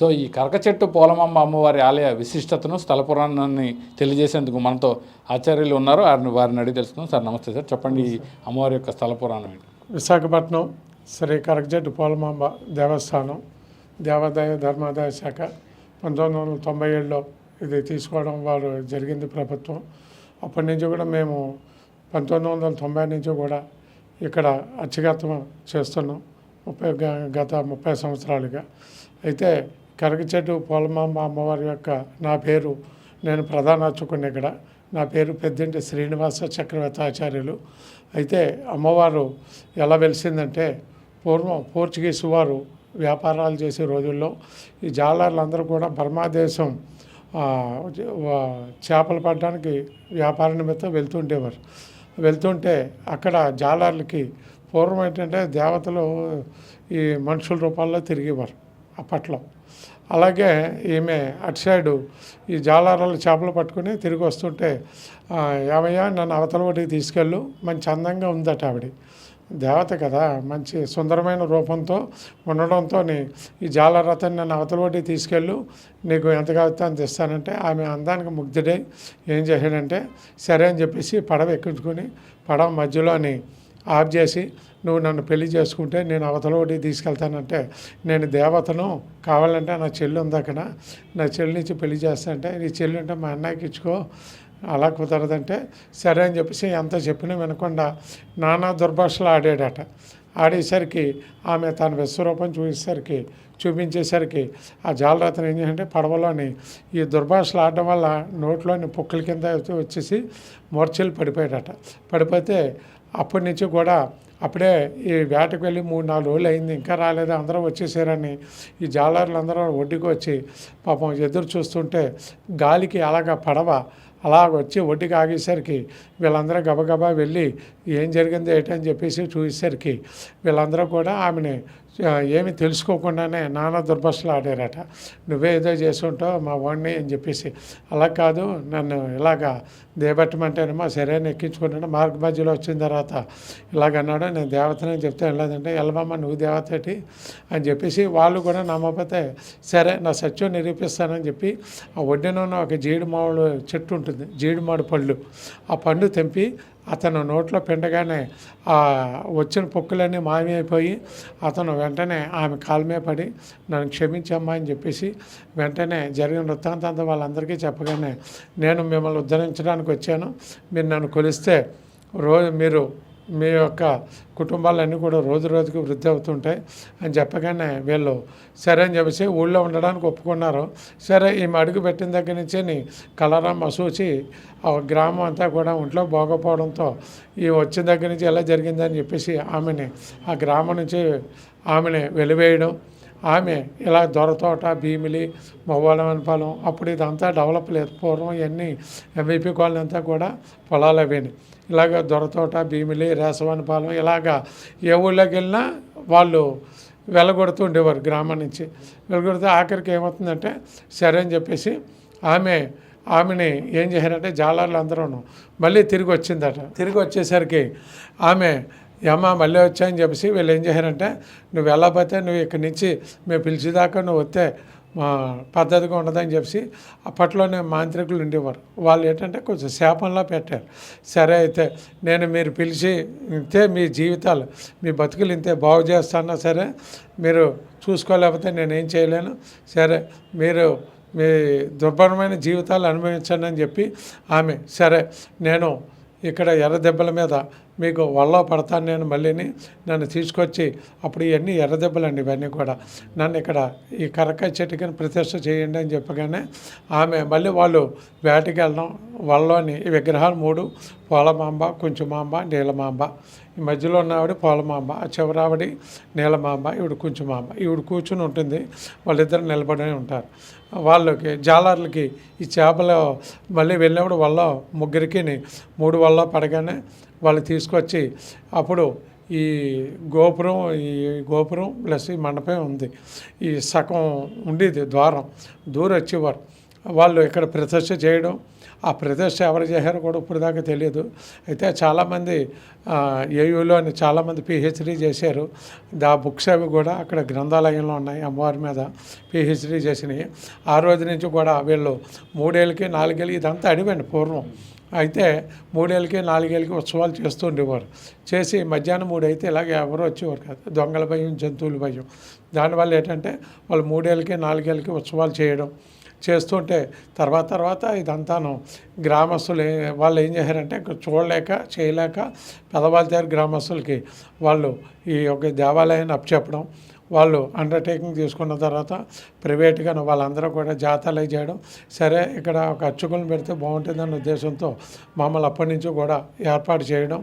So ఈ కరకచెట్టు పోలమమ్మ అమ్మవారి ఆలయ విశిష్టతను స్థల పురాణాన్ని తెలియజేసేందుకు మనతో ఆచార్యులు ఉన్నారు వారిని వారిని అడిగి తెలుసుకుందాం. సార్ నమస్తే సార్. చెప్పండి ఈ అమ్మవారి యొక్క స్థల పురాణం ఏంటి? విశాఖపట్నం శ్రీ కరకజెట్టు పోలమాంబ దేవస్థానం దేవాదాయ ధర్మాదాయ శాఖ పంతొమ్మిది వందల తొంభై ఏడులో ఇది తీసుకోవడం వారు జరిగింది ప్రభుత్వం. అప్పటి నుంచి కూడా మేము పంతొమ్మిది వందల తొంభై నుంచి కూడా ఇక్కడ అత్యగతం చేస్తున్నాం. ముప్పై గత ముప్పై సంవత్సరాలుగా. అయితే కరకచెట్టు పోలమాంబ అమ్మవారి యొక్క నా పేరు నేను ప్రధాన అర్చకుని ఇక్కడ. నా పేరు పెద్దింటి శ్రీనివాస చక్రవర్తి ఆచార్యులు. అయితే అమ్మవారు ఎలా వెలిసిందంటే పూర్వం పోర్చుగీసు వారు వ్యాపారాలు చేసే రోజుల్లో ఈ జాలర్లందరూ కూడా బర్మాదేశం చేపలు పడడానికి వ్యాపార నిమిత్తం వెళ్తుండేవారు వెళ్తుంటే అక్కడ జాలర్లకి పూర్వం ఏంటంటే దేవతలు ఈ మనుషుల రూపాల్లో తిరిగేవారు. అప్పట్లో అలాగే ఈమె అటు సైడు ఈ జాలారాలు చేపలు పట్టుకుని తిరిగి వస్తుంటే ఏమయ్యా నన్ను అవతల ఒకటికి తీసుకెళ్ళు మంచి అందంగా ఉందట ఆవిడ. దేవత కదా మంచి సుందరమైన రూపంతో ఉండడంతో ఈ జాలరథని నన్ను అవతల ఒకటి తీసుకెళ్ళు నీకు ఎంత కావాలో అంత ఇస్తానంటే ఆమె అందానికి ముగ్ధుడై ఏం చేశాడంటే సరే అని చెప్పేసి పడవ ఎక్కించుకొని పడవ మధ్యలోని ఆఫ్ చేసి నువ్వు నన్ను పెళ్ళి చేసుకుంటే నేను అవతల ఒకటి తీసుకెళ్తానంటే నేను దేవతను కావాలంటే నా చెల్లి ఉంది అక్కడ. నా చెల్లి నుంచి పెళ్ళి చేస్తానంటే నీ చెల్లి అంటే మా అన్నయ్యకి ఇచ్చుకో అలా కుదరదంటే సరే అని చెప్పేసి ఎంత చెప్పినా వినకుండా నానా దుర్భాషలు ఆడాడట. ఆడేసరికి ఆమె తన విశ్వరూపం చూసేసరికి చూపించేసరికి ఆ జాలరతను ఏం చేయాలంటే పడవలోని ఈ దుర్భాషలు ఆడడం వల్ల నోట్లోని పుక్కల కింద వచ్చేసి మూర్ఛలు పడిపోయాడట. పడిపోతే అప్పటి నుంచి కూడా అప్పుడే ఈ వేటకు వెళ్ళి మూడు నాలుగు రోజులు అయింది. ఇంకా రాలేదు. అందరూ వచ్చేసారని ఈ జాలర్లు అందరూ ఒడ్డుకు వచ్చి పాపం ఎదురు చూస్తుంటే గాలికి అలాగా పడవ అలా వచ్చి ఒడ్డుకి ఆగేసరికి వీళ్ళందరూ గబగబా వెళ్ళి ఏం జరిగింది ఏంటని చెప్పేసి చూసేసరికి వీళ్ళందరూ కూడా ఆమెని ఏమి తెలుసుకోకుండానే నానా దుర్భాషలు ఆడారట. నువ్వే ఏదో చేసి ఉంటావు మా వాడిని అని చెప్పేసి. అలా కాదు నన్ను ఇలాగా దేబెట్టమంటేనేమో సరైన ఎక్కించుకుంటాను మార్గ మధ్యలో వచ్చిన తర్వాత ఇలాగన్నాడు నేను దేవతని చెప్తే వెళ్ళదంటే వెళ్ళమమ్మ నువ్వు దేవతటి అని చెప్పేసి వాళ్ళు కూడా నమ్మకపోతే సరే నా సత్యం నిరూపిస్తానని చెప్పి ఆ ఒడ్డున ఉన్న ఒక జీడి చెట్టు ఉంటుంది జీడిమాడు పళ్ళు. ఆ పండు తెంపి అతను నోట్లో పిండగానే ఆ వచ్చిన పొక్కులన్నీ మాయమైపోయి అతను వెంటనే ఆమె కాలమే పడి నన్ను క్షమించమ్మా అని చెప్పేసి వెంటనే జరిగిన వృత్తాంతంతో వాళ్ళందరికీ చెప్పగానే నేను మిమ్మల్ని ఉద్ధరించడానికి వచ్చాను. మీరు నన్ను కొలిస్తే రోజు మీరు మీ యొక్క కుటుంబాలన్నీ కూడా రోజు రోజుకి వృద్ధి అవుతుంటాయి అని చెప్పగానే వీళ్ళు సరే అని చెప్పేసి ఊళ్ళో ఉండడానికి ఒప్పుకున్నారు. సరే ఈమె అడుగు పెట్టిన దగ్గర నుంచి కలరా మసూచి ఆ గ్రామం అంతా కూడా ఒంట్లో బాగోపోవడంతో ఈ వచ్చిన దగ్గర నుంచి ఎలా జరిగిందని చెప్పేసి ఆమెని ఆ గ్రామం నుంచి ఆమెని వెలివేయడం ఆమె ఇలా దొరతోట భీమిలి మొవ్వాలమనపాలెం అప్పుడు ఇదంతా డెవలప్ లేదు. పూర్వం ఇవన్నీ ఎంవీపీ కాలనీ అంతా కూడా పొలాలు అవేని ఇలాగ దొరతోట భీమిలి రేసవనపాలెం ఇలాగా ఏ ఊళ్ళోకి వెళ్ళినా వాళ్ళు వెళ్ళగొడుతూ ఉండేవారు గ్రామం నుంచి. వెళ్ళగొడితే ఆఖరికి ఏమవుతుందంటే సరే అని చెప్పేసి ఆమె ఆమెని ఏం చేశారంటే జాలర్లు అందరూ మళ్ళీ తిరిగి వచ్చిందట. తిరిగి వచ్చేసరికి ఆమె ఏమా మళ్ళీ వచ్చాయని చెప్పేసి వీళ్ళు ఏం చేశారంటే నువ్వు వెళ్ళకపోతే నువ్వు ఇక్కడి నుంచి మేము పిలిచేదాకా నువ్వు వస్తే మా పద్ధతిగా ఉండదని చెప్పి అప్పట్లోనే మాంత్రికులు ఉండేవారు. వాళ్ళు ఏంటంటే కొంచెం శాపంలా పెట్టారు. సరే అయితే నేను మీరు పిలిచి ఇంతే మీ జీవితాలు మీ బతుకులు ఇంతే బాగు చేస్తానా సరే మీరు చూసుకోలేకపోతే నేనేం చేయలేను. సరే మీరు మీ దుర్భరమైన జీవితాలు అనుభవించండి అని చెప్పి ఆమె సరే నేను ఇక్కడ ఎర్ర దెబ్బల మీద మీకు వల్ల పడతాను నేను మళ్ళీని నన్ను తీసుకొచ్చి అప్పుడు ఇవన్నీ ఎర్రదెబ్బలండి ఇవన్నీ కూడా. నన్ను ఇక్కడ ఈ కరకాయ చెట్టుకి ప్రతిష్ట చేయండి అని చెప్పగానే ఆమె మళ్ళీ వాళ్ళు వేటకి వెళ్ళడం వాళ్ళలోని ఈ విగ్రహాలు మూడు పూలమాంబ కుంచుమాంబ నీలమాంబ. ఈ మధ్యలో ఉన్న ఆవిడ ఆ చివరి నీలమాంబ ఈవిడ కుంచుమాంబ. ఈవిడ కూర్చుని ఉంటుంది వాళ్ళిద్దరు నిలబడి ఉంటారు. వాళ్ళకి జాలర్లకి ఈ చేపలు మళ్ళీ వెళ్ళినప్పుడు వల్ల ముగ్గురికి మూడు వల్ల పడగానే వాళ్ళు తీసుకొచ్చి అప్పుడు ఈ గోపురం ఈ గోపురం ప్లస్ ఈ మండపం ఉంది. ఈ సగం ఉండేది ద్వారం దూరం వచ్చేవారు వాళ్ళు ఇక్కడ ప్రతిష్ట చేయడం ఆ ప్రతిష్ట ఎవరు చేశారో కూడా ఇప్పుడు దాకా తెలియదు. అయితే చాలామంది ఏయూలో అని చాలామంది పిహెచ్డీ చేశారు. దా బుక్స్ అవి కూడా అక్కడ గ్రంథాలయంలో ఉన్నాయి అమ్మవారి మీద పిహెచ్డీ చేసినవి. ఆ రోజు నుంచి కూడా వీళ్ళు మూడేళ్ళకి నాలుగేళ్ళకి ఇదంతా అడివండి పూర్వం. అయితే మూడేళ్ళకి నాలుగేళ్ళకి ఉత్సవాలు చేస్తూ ఉండేవారు చేసి మధ్యాహ్నం మూడు అయితే ఇలాగ ఎవరు వచ్చేవారు కాదు. దొంగల భయం జంతువుల భయం. దానివల్ల ఏంటంటే వాళ్ళు మూడేళ్ళకి నాలుగేళ్ళకి ఉత్సవాలు చేయడం చేస్తుంటే తర్వాత తర్వాత ఇదంతాను. గ్రామస్తులు వాళ్ళు ఏం చేశారంటే చూడలేక చేయలేక పెదవాళ్ళ దగ్గర గ్రామస్తులకి వాళ్ళు ఈ యొక్క దేవాలయాన్ని అప్పచెప్పడం వాళ్ళు అండర్టేకింగ్ తీసుకున్న తర్వాత ప్రైవేట్గా వాళ్ళందరూ కూడా జాతాలు చేయడం. సరే ఇక్కడ ఒక అర్చకులను పెడితే బాగుంటుందన్న ఉద్దేశంతో మమ్మల్ని అప్పటి నుంచి కూడా ఏర్పాటు చేయడం.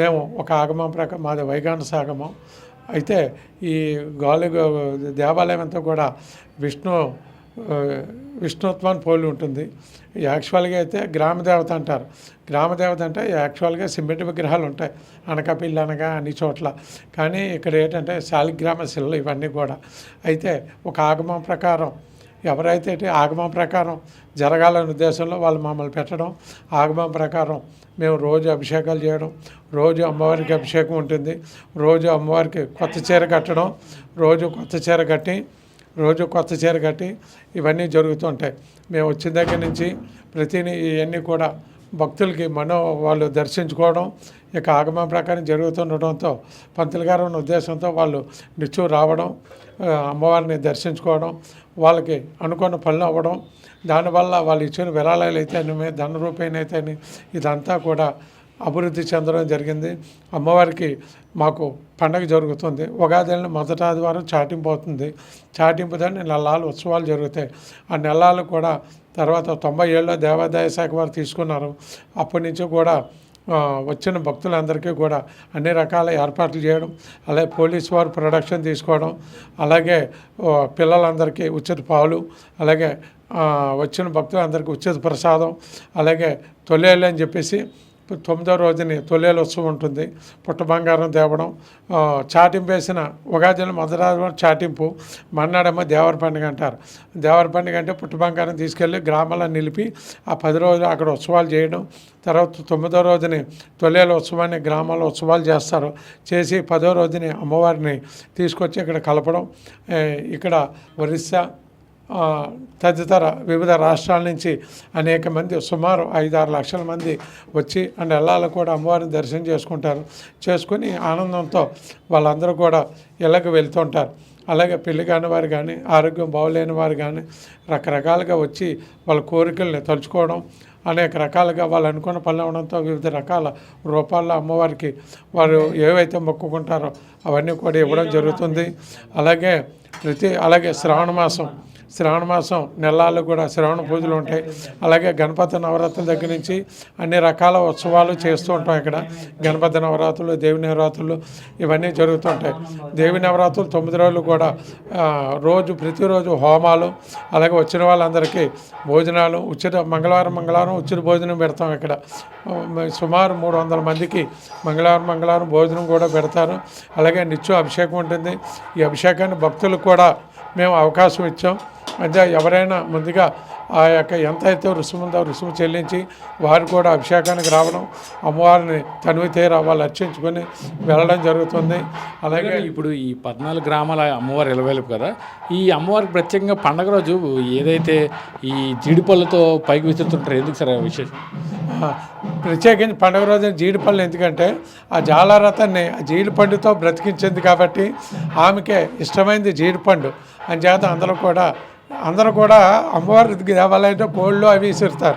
మేము ఒక ఆగమం ప్రకారం మాది వైగాన సాగమం అయితే ఈ గాలి దేవాలయం అంతా కూడా విష్ణు విష్ణుత్వాన్ని పోలి ఉంటుంది. యాక్చువల్గా అయితే గ్రామదేవత అంటారు. గ్రామదేవత అంటే యాక్చువల్గా సిమెంట్ విగ్రహాలు ఉంటాయి. అనకాపిల్లి అనగా అన్ని చోట్ల. కానీ ఇక్కడ ఏంటంటే శాలిగ్రామ శిలలు ఇవన్నీ కూడా. అయితే ఒక ఆగమం ప్రకారం ఎవరైతే ఆగమం ప్రకారం జరగాలనే ఉద్దేశంలో వాళ్ళు మమ్మల్ని పెట్టడం ఆగమం ప్రకారం మేము రోజు అభిషేకాలు చేయడం రోజు అమ్మవారికి అభిషేకం ఉంటుంది. రోజు అమ్మవారికి కొత్త చీర కట్టడం రోజు కొత్త చీర కట్టి రోజు కొత్త చీర కట్టి ఇవన్నీ జరుగుతుంటాయి మేము వచ్చిన దగ్గర నుంచి ప్రతి ఇవన్నీ కూడా భక్తులకి మనం వాళ్ళు దర్శించుకోవడం ఇక ఆగమ ప్రకారం జరుగుతుండటంతో పంతులు గారు ఉన్న ఉద్దేశంతో వాళ్ళు నిత్యం రావడం అమ్మవారిని దర్శించుకోవడం వాళ్ళకి అనుకున్న పనులు అవ్వడం దానివల్ల వాళ్ళు ఇచ్చిన విరాళాలు అయితే ధన రూపాయన అయితే ఇదంతా కూడా అభివృద్ధి చెందడం జరిగింది. అమ్మవారికి మాకు పండగ జరుగుతుంది. ఉగాదిని మొదటి ఆదివారం చాటింపు అవుతుంది. చాటింపు దాన్ని నెలలు ఉత్సవాలు జరుగుతాయి. ఆ నెలలు కూడా తర్వాత తొంభై ఏళ్ళలో దేవాదాయ శాఖ వారు తీసుకున్నారు. అప్పటి నుంచి కూడా వచ్చిన భక్తులందరికీ కూడా అన్ని రకాల ఏర్పాట్లు చేయడం అలాగే పోలీస్ వారు ప్రొడక్షన్ తీసుకోవడం అలాగే పిల్లలందరికీ ఉచిత పాలు అలాగే వచ్చిన భక్తులందరికీ ఉచిత ప్రసాదం అలాగే తొలేళ్ళు అని చెప్పేసి తొమ్మిదో రోజుని తొలేలు ఉత్సవం ఉంటుంది. పుట్ట బంగారం తేవడం చాటింపు వేసిన ఉగాదిలో మొదటి చాటింపు. మన్నాడేమో దేవర పండుగ అంటారు. దేవర పండుగ అంటే పుట్ట బంగారం తీసుకెళ్ళి గ్రామాలను నిలిపి ఆ పది రోజులు అక్కడ ఉత్సవాలు చేయడం. తర్వాత తొమ్మిదో రోజుని తొలేల ఉత్సవాన్ని గ్రామాల్లో ఉత్సవాలు చేస్తారు. చేసి పదో రోజుని అమ్మవారిని తీసుకొచ్చి ఇక్కడ కలపడం. ఇక్కడ ఒరిస్సా తదితర వివిధ రాష్ట్రాల నుంచి అనేక మంది సుమారు ఐదారు లక్షల మంది వచ్చి అండ్ ఎల్లాలు కూడా అమ్మవారిని దర్శనం చేసుకుంటారు. చేసుకుని ఆనందంతో వాళ్ళందరూ కూడా ఇళ్ళకి వెళ్తుంటారు అలాగే పెళ్ళి కాని వారు కానీ ఆరోగ్యం బాగోలేని వారు కానీ రకరకాలుగా వచ్చి వాళ్ళ కోరికల్ని తలుచుకోవడం అనేక రకాలుగా వాళ్ళు అనుకున్న పనులు అవడంతో వివిధ రకాల రూపాల్లో అమ్మవారికి వారు ఏవైతే మొక్కుకుంటారో అవన్నీ కూడా ఇవ్వడం జరుగుతుంది. అలాగే ప్రతి అలాగే శ్రావణ మాసం శ్రావణ మాసం నెలల్లో కూడా శ్రావణ పూజలు ఉంటాయి. అలాగే గణపతి నవరాత్రుల దగ్గర నుంచి అన్ని రకాల ఉత్సవాలు చేస్తూ ఉంటాం ఇక్కడ. గణపతి నవరాత్రులు దేవి నవరాత్రులు ఇవన్నీ జరుగుతుంటాయి దేవి నవరాత్రులు తొమ్మిది రోజులు కూడా రోజు ప్రతిరోజు హోమాలు అలాగే వచ్చిన వాళ్ళందరికీ భోజనాలు ఉచిత మంగళవారం మంగళవారం ఉచిత భోజనం పెడతాం ఇక్కడ. సుమారు మూడు వందల మందికి మంగళవారం మంగళవారం భోజనం కూడా పెడతారు. అలాగే నిత్యం అభిషేకం ఉంటుంది. ఈ అభిషేకాన్ని భక్తులకు కూడా మేము అవకాశం ఇచ్చాం. అంటే ఎవరైనా ముందుగా ఆ యొక్క ఎంత అయితే రుసుము ఉందో రుసుము చెల్లించి వారు కూడా అభిషేకానికి రావడం అమ్మవారిని తనివి తీర వాళ్ళు అర్చించుకొని వెళ్ళడం జరుగుతుంది. అలాగే ఇప్పుడు ఈ పద్నాలుగు గ్రామాల అమ్మవారు ఎలవేలుపు కదా ఈ అమ్మవారికి ప్రత్యేకంగా పండగ రోజు ఏదైతే ఈ జీడిపళ్ళతో పైకి విసురుతుంటారు ఎందుకు సార్ విశేషం? ప్రత్యేకించి పండుగ రోజున జీడిపళ్ళు ఎందుకంటే ఆ జాలారథాన్ని ఆ జీడిపండుతో బ్రతికించింది కాబట్టి ఆమెకే ఇష్టమైంది జీడిపండు. అని చేత అందరూ కూడా అందరూ కూడా అమ్మవారి దేవాలయంలో కోళ్ళు అవి విసురుతారు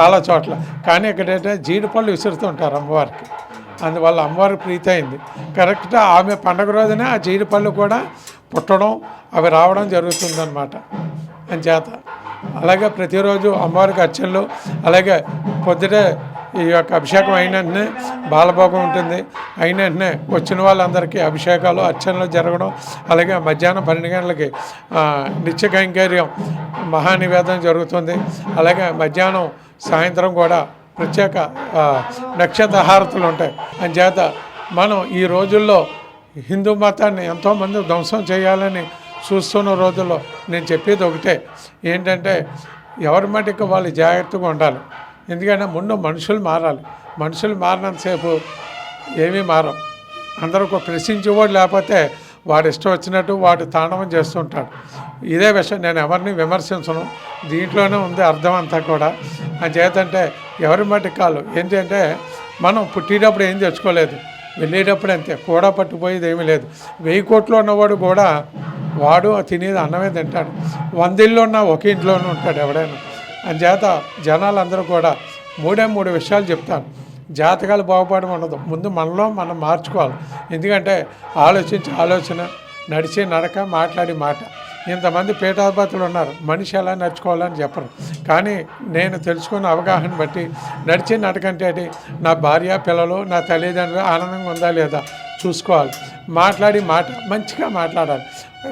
చాలా చోట్ల. కానీ ఇక్కడైతే జీడిపళ్ళు విసురుతుంటారు అమ్మవారికి. అందువల్ల అమ్మవారికి ప్రీతి అయింది. కరెక్ట్గా ఆమె పండగ రోజునే ఆ జీడిపళ్ళు కూడా పుట్టడం అవి రావడం జరుగుతుందన్నమాట. అని చేత అలాగే ప్రతిరోజు అమ్మవారికి అర్చనలు అలాగే పొద్దుటే ఈ యొక్క అభిషేకం అయిన వెంటనే బాలభోగం ఉంటుంది. అయిన వెంటనే వచ్చిన వాళ్ళందరికీ అభిషేకాలు అర్చనలు జరగడం అలాగే మధ్యాహ్నం పన్నెండు గంటలకి నిత్య కైంకర్యం మహానివేదం జరుగుతుంది. అలాగే మధ్యాహ్నం సాయంత్రం కూడా ప్రత్యేక నక్షత్ర హారతులు ఉంటాయి. అంచేత మనం ఈ రోజుల్లో హిందూ మతాన్ని ఎంతోమంది ధ్వంసం చేయాలని చూస్తున్న రోజుల్లో నేను చెప్పేది ఒకటే. ఏంటంటే ఎవరి మటుకు వాళ్ళు జాగ్రత్తగా ఉండాలి. ఎందుకంటే ముందు మనుషులు మారాలి. మనుషులు మారినంతసేపు ఏమీ మారం అందరూ ఒక ప్రశ్నించేవాడు లేకపోతే వాడు ఇష్టం వచ్చినట్టు వాడు తాండవం చేస్తుంటాడు. ఇదే విషయం నేను ఎవరిని విమర్శించను. దీంట్లోనే ఉంది అర్థం అంతా కూడా. అని చేతంటే ఎవరి మట్టి కాలు ఏంటంటే మనం పుట్టినప్పుడు ఏం తెచ్చుకోలేదు. వెళ్ళేటప్పుడు అంతే. కూడా పట్టుపోయేది ఏమీ లేదు. వెయ్యి కోట్లు ఉన్నవాడు కూడా వాడు తినేది అన్నమే తింటాడు. వంద ఇళ్ళు ఉన్న ఒక ఇంట్లోనే ఉంటాడు ఎవడైనా. అంచేత జనాలందరూ కూడా మూడే మూడు విషయాలు చెప్తాను జాతకాలు బాగుపడడం ఉండదు. ముందు మనలో మనం మార్చుకోవాలి. ఎందుకంటే ఆలోచించి ఆలోచన నడిచే నడక మాట్లాడి మాట. ఇంతమంది పీఠాధిపతులు ఉన్నారు. మనిషి ఎలా నడుచుకోవాలని చెప్పరు. కానీ నేను తెలుసుకున్న అవగాహన బట్టి నడిచే నడక అంటే నా భార్య పిల్లలు నా తల్లిదండ్రులు ఆనందంగా ఉందా లేదా చూసుకోవాలి. మాట్లాడి మాట మంచిగా మాట్లాడాలి.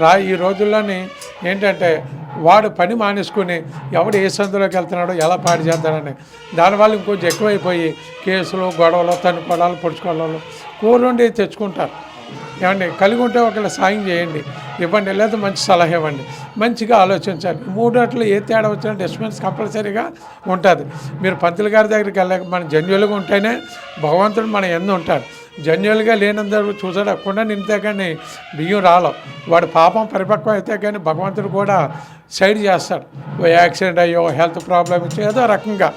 రా ఈ రోజుల్లోని ఏంటంటే వాడు పని మానేసుకుని ఎవడు ఏ సందులోకి వెళ్తున్నాడో ఎలా పాడు చేస్తాడని. దానివల్ల ఇంకొంచెం ఎక్కువైపోయి కేసులు గొడవలు తనుకోవడాలు పొడుచుకోవడాలు కూరుండి తెచ్చుకుంటారు. ఏమండి కలిగి ఉంటే ఒకళ్ళు సాయం చేయండి. ఇవ్వండి లేదా మంచి సలహా ఇవ్వండి. మంచిగా ఆలోచించాలి. మూడోట్లో ఏ తేడా వచ్చినా డిస్టర్బెన్స్ కంపల్సరీగా ఉంటుంది. మీరు పంతులు గారి దగ్గరికి వెళ్ళక మన జన్యులుగా ఉంటేనే భగవంతుడు మన ఎందు ఉంటాడు. జన్యులుగా లేనందరూ చూసడకుండా నింతే కానీ బియ్యం రాలో వాడు పాపం పరిపక్వం అయితే కానీ భగవంతుడు కూడా సైడ్ చేస్తాడు. ఓ యాక్సిడెంట్ అయ్యో హెల్త్ ప్రాబ్లం ఏదో రకంగా.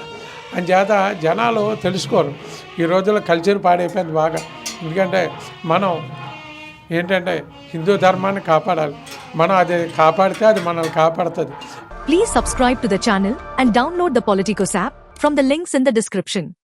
అంచేత జనాలు తెలుసుకోరు. ఈ రోజుల్లో కల్చర్ పాడైపోయింది బాగా. ఎందుకంటే మనం ఏంటంటే హిందూ ధర్మాన్ని కాపాడాలి. మనం అది కాపాడితే అది మనల్ని కాపాడుతుంది. Please subscribe to the channel and download the Politicos app from the links in the description